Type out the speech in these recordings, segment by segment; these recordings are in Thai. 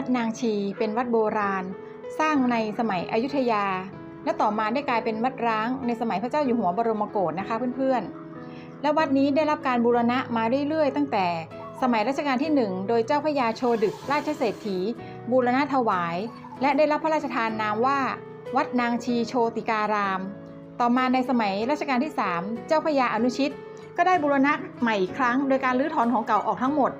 วัดนางชีเป็นวัดโบราณ สร้างในสมัยอยุธยา และต่อมาได้กลายเป็นวัดร้างในสมัยพระเจ้าอยู่หัวบรมโกศนะคะเพื่อนๆ และวัดนี้ได้รับการบูรณะมาเรื่อยๆ ตั้งแต่สมัยรัชกาลที่หนึ่งโดยเจ้าพระยาโชดึกราชเศรษฐี บูรณะถวาย และได้รับพระราชทานนามว่า วัดนางชีโชติการาม ต่อมาในสมัยรัชกาลที่ 3 เจ้าพระยาอนุชิต ก็ได้บูรณะใหม่อีกครั้ง โดยการรื้อถอนของเก่าออกทั้งหมด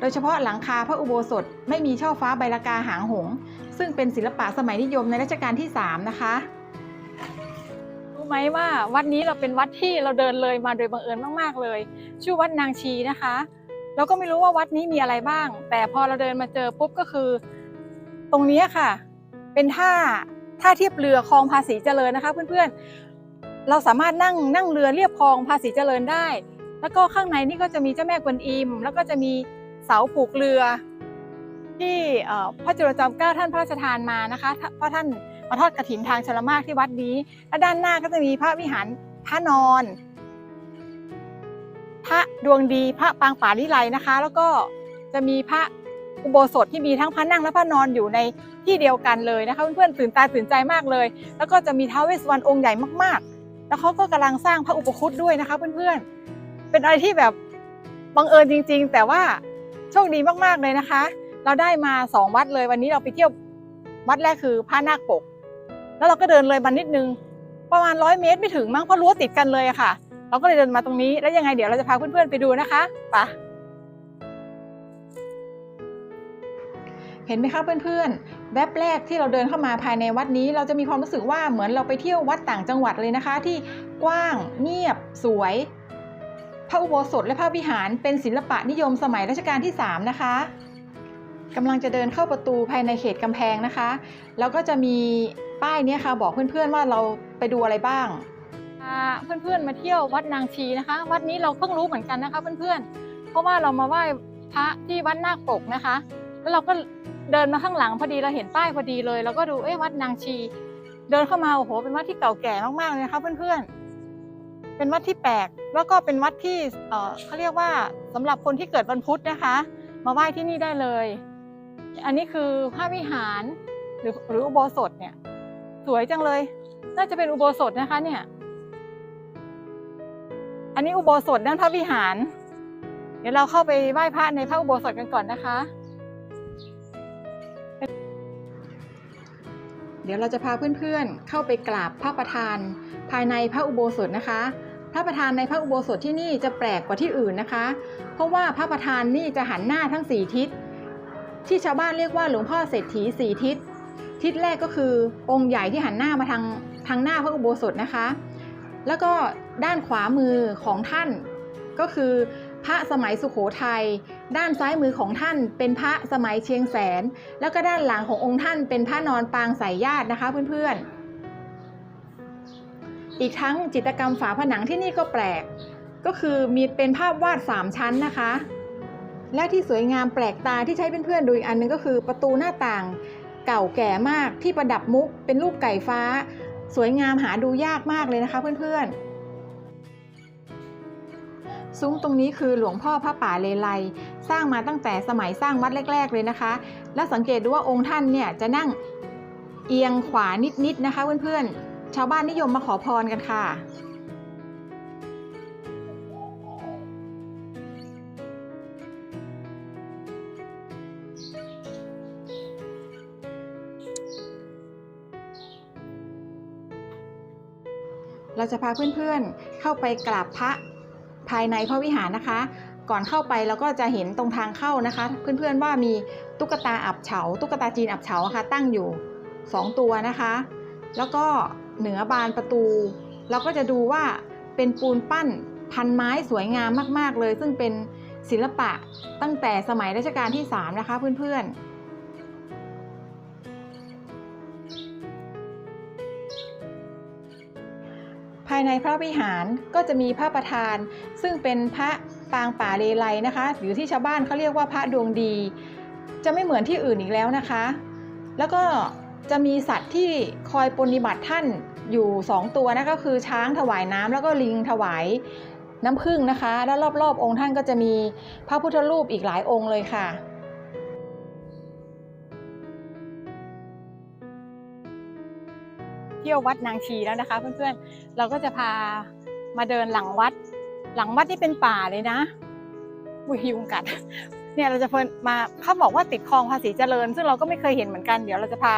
โดยเฉพาะหลังคาพระอุโบสถไม่มีช่อฟ้าใบลากาหางหง ซึ่งเป็นศิลปะสมัยนิยมในรัชกาลที่ 3 นะคะรู้ไหมว่าวัดนี้เราเป็นวัดที่เราเดินเลยมาโดยบังเอิญมากๆเลย ชื่อวัดนางชีนะคะเราก็ไม่รู้ว่าวัดนี้มีอะไรบ้าง แต่พอเราเดินมาเจอปุ๊บก็คือ ตรงนี้ค่ะ เป็นท่าท่าเทียบเรือคลองภาษีเจริญนะคะเพื่อนๆ เราสามารถนั่งนั่งเรือเรียบคลองภาษีเจริญได้ แล้วก็ข้างในนี่ก็จะมีเจ้าแม่กวนอิม แล้วก็จะมี เสาผูกเรือ ที่พ่อพระจุลจอมเกล้าท่านพระราชทานมานะคะเพราะท่านมาทอดกฐินทางชลมากที่วัดนี้ และด้านหน้าก็จะมีพระวิหารพระนอน พระดวงดีพระปางป่าลิไลนะคะ แล้วก็จะมีพระอุโบสถที่มีทั้งพระนั่งและพระนอนอยู่ในที่เดียวกันเลยนะคะเพื่อนๆตื่นตาตื่นใจมากเลย แล้วก็จะมีท้าวเวสสวรรณองค์ใหญ่มากๆ แล้วเขาก็กำลังสร้างพระอุปคุตด้วยนะคะเพื่อนๆเป็นอะไรที่แบบบังเอิญจริง ๆ แต่ว่า โชคดีมากๆเลยนะคะ เราได้มาสองวัดเลยวันนี้เราไปเที่ยววัดแรกคือพระนาคปก แล้วเราก็เดินเลยมานิดนึง ประมาณร้อยเมตรไม่ถึงมั้งเพราะรั้วติดกันเลยอะค่ะ เราก็เลยเดินมาตรงนี้แล้วยังไงเดี๋ยวเราจะพาเพื่อนๆไปดูนะคะไปะเห็นไหมคะเพื่อนๆ แวบแรกที่เราเดินเข้ามาภายในวัดนี้ เราจะมีความรู้สึกว่าเหมือนเราไปเที่ยววัดต่างจังหวัดเลยนะคะ ที่กว้างเงียบสวย พระอุโบสถและพระวิหารเป็นศิลปะนิยมสมัยรัชกาลที่ 3 นะคะกำลังจะเดินเข้าประตูภายในเขตกำแพงนะคะ แล้วก็จะมีป้ายนี้ค่ะบอกเพื่อนๆว่าเราไปดูอะไรบ้าง เพื่อนๆมาเที่ยววัดนางชีนะคะ วัดนี้เราเพิ่งรู้เหมือนกันนะคะ เพื่อนๆ เพราะว่าเรามาไหว้พระที่วัดนาคปกนะคะ แล้วเราก็เดินมาข้างหลังพอดีเราเห็นป้ายพอดีเลยแล้วก็ดูเอ๊ะวัดนางชี เดินเข้ามาโอ้โหเป็นวัดที่เก่าแก่มากๆเลยนะคะเพื่อนๆ เป็นวัดที่แปลกแล้วก็เป็นวัดที่เขาเรียกว่าสำหรับคนที่เกิดวันพุธนะคะ มาไหว้ที่นี่ได้เลย อันนี้คือพระวิหารหรือหรืออุโบสถเนี่ยสวยจังเลย น่าจะเป็นอุโบสถนะคะเนี่ย อันนี้อุโบสถด้านพระวิหาร เดี๋ยวเราเข้าไปไหว้พระในพระอุโบสถกันก่อนนะคะ เดี๋ยวเราจะพาเพื่อนๆ เข้าไปกราบพระประธาน ภายในพระอุโบสถนะคะ พระประธานในพระอุโบสถที่นี่จะแปลกกว่าที่อื่นนะคะ เพราะว่าพระประธานนี่จะหันหน้าทั้งสี่ทิศ ที่ชาวบ้านเรียกว่าหลวงพ่อเศรษฐีสี่ทิศ ทิศแรกก็คือองค์ใหญ่ที่หันหน้ามาทางทางหน้าพระอุโบสถนะคะ แล้วก็ด้านขวามือของท่านก็คือพระสมัยสุขโขทัย ด้านซ้ายมือของท่านเป็นพระสมัยเชียงแสน แล้วก็ด้านหลังขององค์ท่านเป็นพระนอนปางสายญาตินะคะเพื่อนๆ อีกทั้งจิตรกรรมฝาผนังที่นี่ก็แปลก ก็คือมีเป็นภาพวาดสามชั้นนะคะ และที่สวยงามแปลกตาที่ใช้เพื่อนๆดูอีกอันหนึงก็คือประตูหน้าต่างเก่าแก่มากที่ประดับมุกเป็นรูปไก่ฟ้า สวยงามหาดูยากมากเลยนะคะเพื่อนๆ ซุ้มตรงนี้คือหลวงพ่อพระป่าเลไลสร้างมาตั้งแต่สมัยสร้างวัดแรก ๆ เลยนะคะ และสังเกตดูว่าองค์ท่านเนี่ยจะนั่งเอียงขวานิดๆนะคะเพื่อนๆ ชาวบ้านนิยมมาขอพรกันค่ะเราจะพาเพื่อนๆ เข้าไปกราบพระ ภายในพระวิหารนะคะ ก่อนเข้าไปเราก็จะเห็นตรงทางเข้านะคะ เพื่อนๆว่ามีตุ๊กตาอับเฉา ตุ๊กตาจีนอับเฉาค่ะ ตั้งอยู่ 2 ตัวนะคะ แล้วก็เหนือบานประตู เราก็จะดูว่าเป็นปูนปั้นพันไม้สวยงามมาก ๆ เลย ซึ่งเป็นศิลปะตั้งแต่สมัยรัชกาลที่ 3 นะคะเพื่อนๆายในพระวิหารก็จะมีพระประธาน ซึ่งเป็นพระปางป่าเลไลนะคะ หรือที่ชาวบ้านเขาเรียกว่าพระดวงดี จะไม่เหมือนที่อื่นอีกแล้วนะคะ แล้วก็จะมีสัตว์ที่คอยปฏิบัติท่านอยู่ 2 ตัวนะก็คือช้างถวายน้ำแล้วก็ลิงถวายน้ำผึ้งนะคะ แล้วรอบๆ องค์ท่านก็จะมีพระพุทธรูปอีกหลายองค์เลยค่ะ เที่ยววัดนางชีแล้วนะคะ เพื่อนๆ เราก็จะพามาเดินหลังวัด หลังวัดที่เป็นป่าเลยนะอุ้ยยุงกัด เนี่ยเราจะเพิ่นมาเขาบอกว่าติดคลองภาษีเจริญ ซึ่งเราก็ไม่เคยเห็นเหมือนกัน เดี๋ยวเราจะพา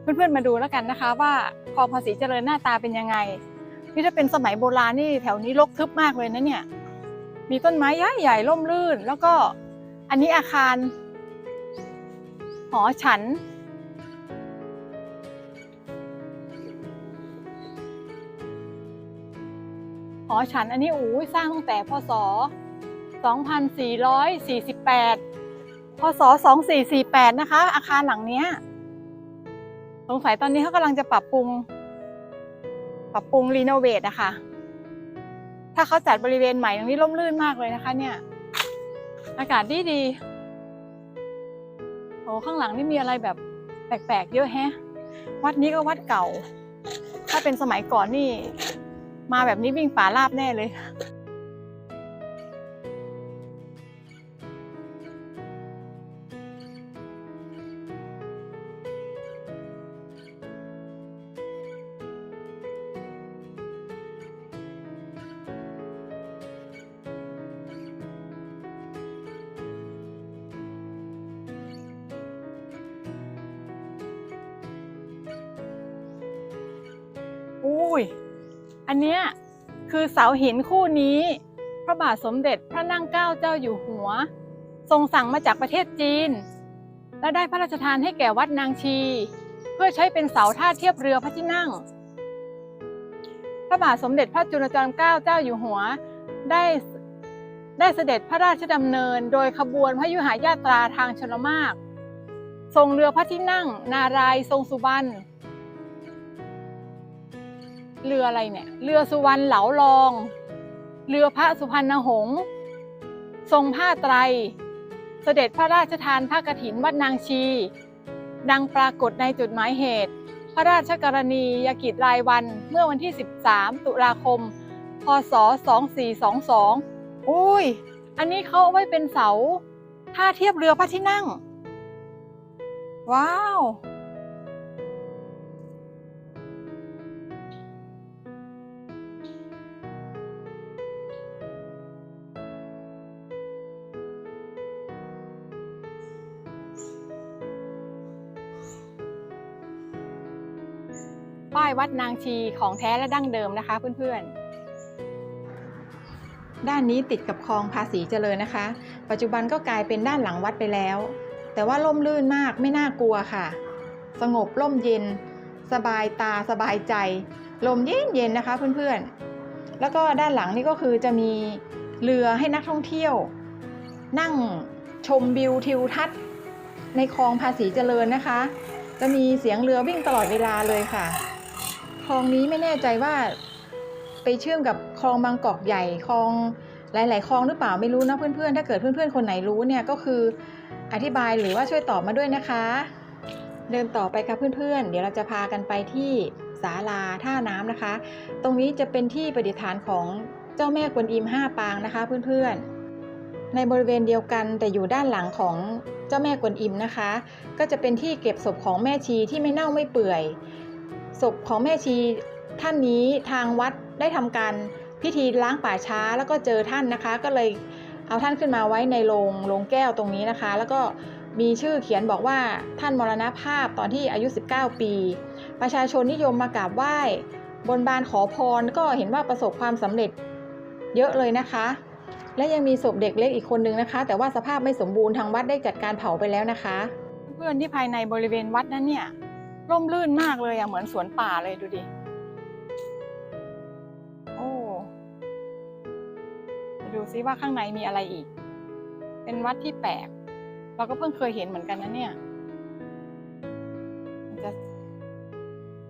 เพื่อนๆมาดูแล้วกันนะคะ ว่าคลองภาษีเจริญหน้าตาเป็นยังไง นี่ถ้าเป็นสมัยโบราณนี่แถวนี้รกทึบมากเลยนะเนี่ย มีต้นไม้ใหญ่ใหญ่ๆร่มรื่น แล้วก็อันนี้อาคารหอฉัน หอฉันอันนี้โอ้สร้างตั้งแต่พศ 2448 พศ 2448 นะคะ อาคารหลังเนี้ยสงสัยตอนนี้เขากำลังจะปรับปรุง ปรับปรุงรีโนเวทนะคะ ถ้าเขาจัดบริเวณใหม่ตรงนี้ร่มรื่นมากเลยนะคะ เนี่ย อากาศดีดีโอ้ข้างหลังนี่มีอะไรแบบแปลกๆ เยอะแฮะ วัดนี้ก็วัดเก่า ถ้าเป็นสมัยก่อนนี่ มาแบบนี้วิ่งป่าราบแน่เลยอุ้ย อันเนี้ยคือเสาหินคู่นี้ พระบาทสมเด็จพระนั่งเกล้าเจ้าอยู่หัว ทรงสั่งมาจากประเทศจีน และได้พระราชทานให้แก่วัดนางชี เพื่อใช้เป็นเสาท่าเทียบเรือพระที่นั่ง พระบาทสมเด็จพระจุลจอมเกล้าเจ้าอยู่หัว ได้ได้เสด็จพระราชดำเนิน โดยขบวนพระยุหายาตราทางชลมาก ทรงเรือพระที่นั่ง นารายทรงสุบรรณ เรืออะไรเนี่ย เรือสุวรรณเหลาลอง เรือพระสุพรรณหงษ์ทรงผ้าไตร เสด็จพระราชทานพระกฐินวัดนางชี ดังปรากฏในจุดหมายเหตุ พระราชกรณียกิจรายวันเมื่อวันที่ 13 ตุลาคม พศ 2422 อุ้ย อันนี้เขาเอาไว้เป็นเสาท่าเทียบเรือพระที่นั่ง ว้าว วัดนางชีของแท้และดั้งเดิมนะคะเพื่อนๆ ด้านนี้ติดกับคลองภาษีเจริญนะคะ ปัจจุบันก็กลายเป็นด้านหลังวัดไปแล้ว แต่ว่าร่มรื่นมากไม่น่ากลัวค่ะ สงบร่มเย็น สบายตาสบายใจ ลมเย็นเย็นๆนะคะเพื่อนๆ แล้วก็ด้านหลังนี่ก็คือจะมีเรือให้นักท่องเที่ยว นั่งชมวิวทิวทัศน์ในคลองภาษีเจริญนะคะ จะมีเสียงเรือวิ่งตลอดเวลาเลยค่ะ คลองนี้ไม่แน่ใจว่าไปเชื่อมกับคลองบางกอกใหญ่คลองหลาย ๆ คลองหรือเปล่าไม่รู้นะเพื่อน ๆ ถ้าเกิดเพื่อน ๆ คนไหนรู้เนี่ยก็คืออธิบายหรือว่าช่วยตอบมาด้วยนะคะ เดินต่อไปค่ะเพื่อน ๆ เดี๋ยวเราจะพากันไปที่ศาลาท่าน้ำนะคะ ตรงนี้จะเป็นที่ประดิษฐานของเจ้าแม่กวนอิมห้าปางนะคะเพื่อน ๆ ในบริเวณเดียวกันแต่อยู่ด้านหลังของเจ้าแม่กวนอิมนะคะ ก็จะเป็นที่เก็บศพของแม่ชีที่ไม่เน่าไม่เปื่อย ศพของแม่ชีท่านนี้ทางวัดได้ทำการพิธีล้างป่าช้าแล้วก็เจอท่านนะคะ ก็เลยเอาท่านขึ้นมาไว้ในโรงโรงแก้วตรงนี้นะคะ แล้วก็มีชื่อเขียนบอกว่าท่านมรณภาพตอนที่อายุ 19 ปี ประชาชนนิยมมากราบไหว้ บนบานขอพรก็เห็นว่าประสบความสำเร็จเยอะเลยนะคะ และยังมีศพเด็กเล็กอีกคนนึงนะคะ แต่ว่าสภาพไม่สมบูรณ์ทางวัดได้จัดการเผาไปแล้วนะคะ เพื่อนที่ภายในบริเวณวัดนั้นเนี่ย ร่มรื่นมากเลยอะเหมือนสวนป่าเลยดูดิ โอ้ไปดูซิว่าข้างในมีอะไรอีก เป็นวัดที่แปลก เราก็เพิ่งเคยเห็นเหมือนกันนะเนี่ยจะ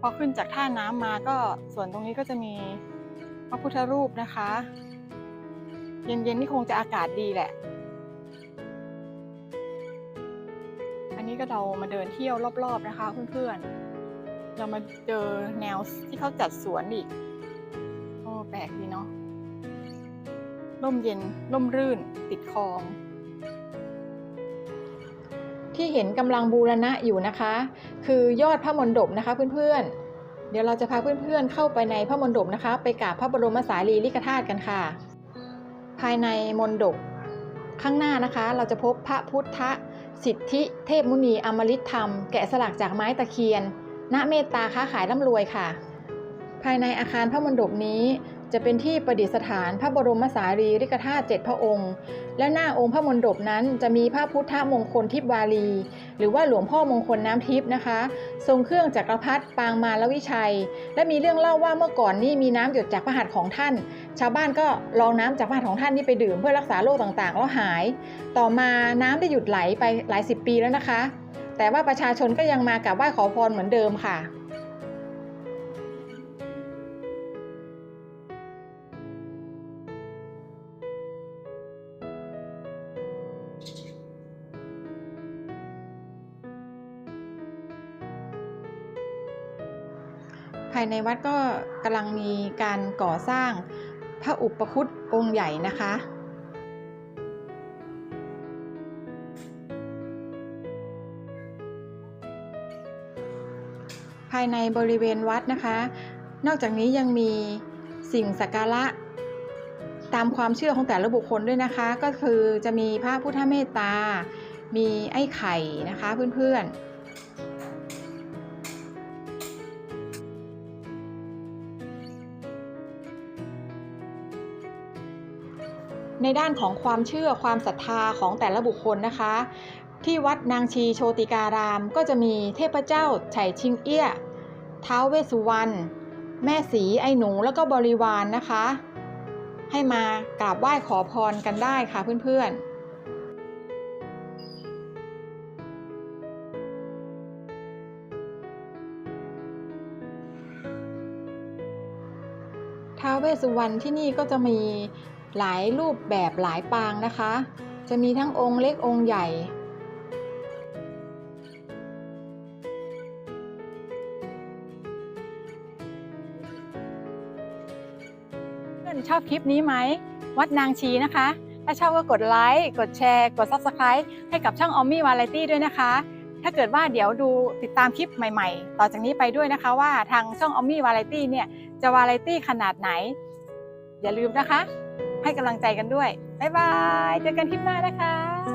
พอขึ้นจากท่าน้ำมาก็ส่วนตรงนี้ก็จะมีพระพุทธรูปนะคะ เย็นๆนี่คงจะอากาศดีแหละ นี้ก็เรามาเดินเที่ยวรอบ ๆนะคะเพื่อนๆ เรามาเจอแนวที่เขาจัดสวนอีก โอ้แปลกดีเนาะ ร่มเย็น ร่มรื่น ติดคลอง ที่เห็นกำลังบูรณะอยู่นะคะ คือยอดพระมณฑปนะคะเพื่อนๆ เดี๋ยวเราจะพาเพื่อนๆ เข้าไปในพระมณฑปนะคะ ไปกราบพระบรมสารีริกธาตุกันค่ะ ภายในมณฑปข้างหน้านะคะ เราจะพบพระพุทธ สิทธิเทพมุนีอมฤตธรรม แกะสลักจากไม้ตะเคียน ณเมตตาค้าขายร่ำรวยค่ะ ภายในอาคารพระมณฑปนี้ จะเป็นที่ประดิษฐานพระบรมสารีริกธาตุเจ็ดพระองค์ และหน้าองค์พระมณฑปนั้นจะมีพระพุทธมงคลทิพวารี หรือว่าหลวงพ่อมงคลน้ำทิพนะคะ ทรงเครื่องจักรพรรดิปางมาลวิชัย และมีเรื่องเล่าว่าเมื่อก่อนนี่มีน้ำหยดจากพระหัตถ์ของท่าน ชาวบ้านก็ลองน้ำจากพระหัตถ์ของท่านนี่ไปดื่มเพื่อรักษาโรคต่างๆ แล้วหาย ต่อมาน้ำได้หยุดไหลไปหลายสิบปีแล้วนะคะ แต่ว่าประชาชนก็ยังมากราบไหว้ขอพรเหมือนเดิมค่ะายในวัดก็กำลังมีการก่อสร้างพระอุปคุตองค์ใหญ่นะคะ ภายในบริเวณวัดนะคะ นอกจากนี้ยังมีสิ่งสักการะตามความเชื่อของแต่ละบุคคลด้วยนะคะ ก็คือจะมีพระพุทธเมตตา มีไอ้ไข่นะคะเพื่อนๆ ในด้านของความเชื่อความศรัทธาของแต่ละบุคคลนะคะ ที่วัดนางชีโชติการาม ก็จะมีเทพเจ้าไฉชิงเอี้ยท้าวเวสุวรรณแม่สีไอหนูแล้วก็บริวารนนะคะ ให้มากราบไหว้ขอพรกันได้ค่ะเพื่อนๆท้าวเวสสุวรรณที่นี่ก็จะมี หลายรูปแบบหลายปางนะคะ จะมีทั้งองค์เล็กองค์ใหญ่เพื่อนชอบคลิปนี้ไหม วัดนางชีนะคะ ถ้าชอบก็กดไลค์กดแชร์ กด Subscribe ให้กับช่องออมมี่วาไรตี้ด้วยนะคะถ้าเกิดว่าเดี๋ยวดูติดตามคลิปใหม่ๆ ต่อจากนี้ไปด้วยนะคะว่าทางช่องออมมี่วาไรตี้เนี่ย จะวาไรตี้ขนาดไหน อย่าลืมนะคะ ให้กำลังใจกันด้วย บ๊ายบาย เจอกันคลิปหน้านะคะ